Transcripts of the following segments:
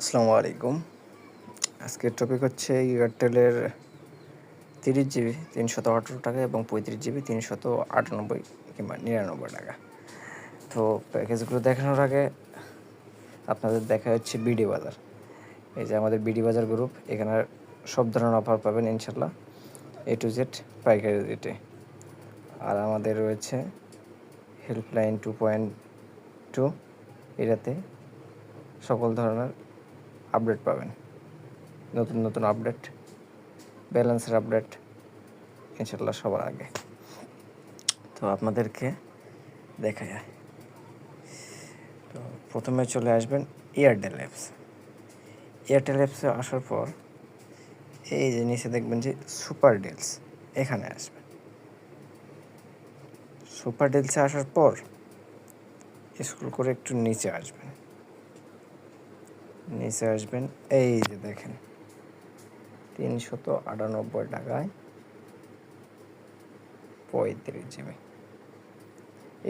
আসসালামু আলাইকুম। আজকের টপিক হচ্ছে এয়ারটেলের তিরিশ জিবি তিনশত আঠারো টাকা এবং পঁয়ত্রিশ জিবি তিনশত আটানব্বই কিংবা নিরানব্বই টাকা। তো প্যাকেজগুলো দেখানোর আগে আপনাদের দেখা হচ্ছে বিডি বাজার। এই যে আমাদের বিডি বাজার গ্রুপ এখানে সব ধরনের অফার পাবেন ইনশাল্লাহ এ টু জেড পাইকারি রেটে আর আমাদের রয়েছে হেল্পলাইন টু পয়েন্ট টু এটাতে সকল ধরনের আপডেট পাবেন। নতুন নতুন আপডেট, ব্যালেন্সের আপডেট ইনশাল্লাহ সবার আগে। তো আপনাদেরকে দেখা যায় তো প্রথমে চলে আসবেন এয়ারটেল অ্যাপস এয়ারটেল অ্যাপসে আসার পর এই যে নিচে দেখবেন যে সুপার ডিলস এখানে আসবেন সুপার ডিলসে আসার পর স্ক্রল করে একটু নিচে আসবেন। নিচে আসবেন। এই যে দেখেন, তিনশত আটানব্বই টাকায় পঁয়ত্রিশ জিবি।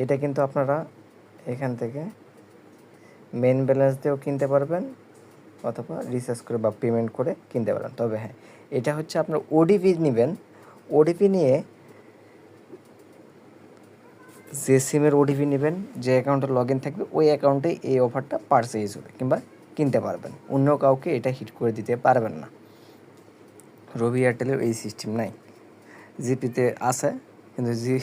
এটা কিন্তু আপনারা এখান থেকে মেন ব্যালেন্স দিয়েও কিনতে পারবেন অথবা রিচার্জ করে বা পেমেন্ট করে কিনতে পারবেন। তবে হ্যাঁ এটা হচ্ছে আপনার ওডিপি নেবেন। ওডিপি নিয়ে যে সিমের ওটিপি নেবেন, যে অ্যাকাউন্টে লগ ইন থাকবে, ওই অ্যাকাউন্টে এই অফারটা পারচেজ হবে। কিংবা কিনতে পারবেন। অন্য কাউকে এটা হিট করে দিতে পারবেন না। রবি এয়ারটেলের এই সিস্টেম নাই। জিপিতে আছে, কিন্তু জি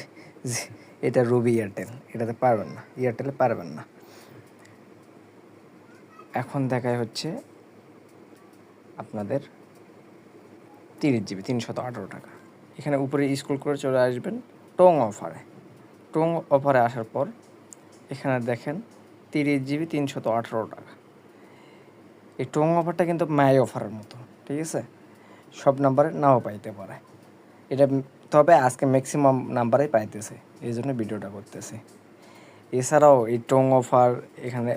এটা রবি এয়ারটেল। এটাতে পারবেন না। এয়ারটেলে পারবেন না। এখন দেখায় হচ্ছে আপনাদের তিরিশ জিবি, তিনশত আঠারো টাকা। এখানে উপরে স্কুল করে চলে আসবেন টং অফারে। টং অফারে আসার পর এখানে দেখেন তিরিশ জিবি, তিনশত আঠারো টাকা। এই টং অফারটা কিন্তু মাই অফারের মতো, ঠিক আছে? সব নাম্বারে নাও পাইতে পারে। এটা তবে আজকে ম্যাক্সিমাম নাম্বারেই পাইতেছে, এই জন্য ভিডিওটা করতেছি। এছাড়াও এই টং অফার এখানে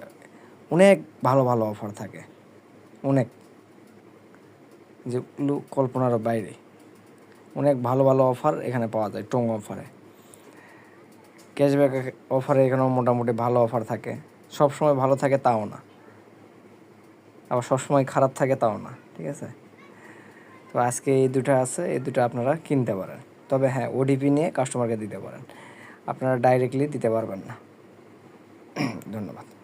অনেক ভালো ভালো অফার থাকে, অনেক। যেগুলো কল্পনার বাইরে, অনেক ভালো ভালো অফার এখানে পাওয়া যায় টং অফারে ক্যাশব্যাক অফারে এখানেও মোটামুটি ভালো অফার থাকে সব সময় ভালো থাকে তাও না। আবার সবসময় খারাপ থাকে তাও না, ঠিক আছে? তো আজকে এই দুটো আছে, এই দুটো আপনারা কিনতে পারেন। তবে হ্যাঁ ওডিপি নিয়ে কাস্টমারকে দিতে পারেন। আপনারা ডাইরেক্টলি দিতে পারবেন না। ধন্যবাদ।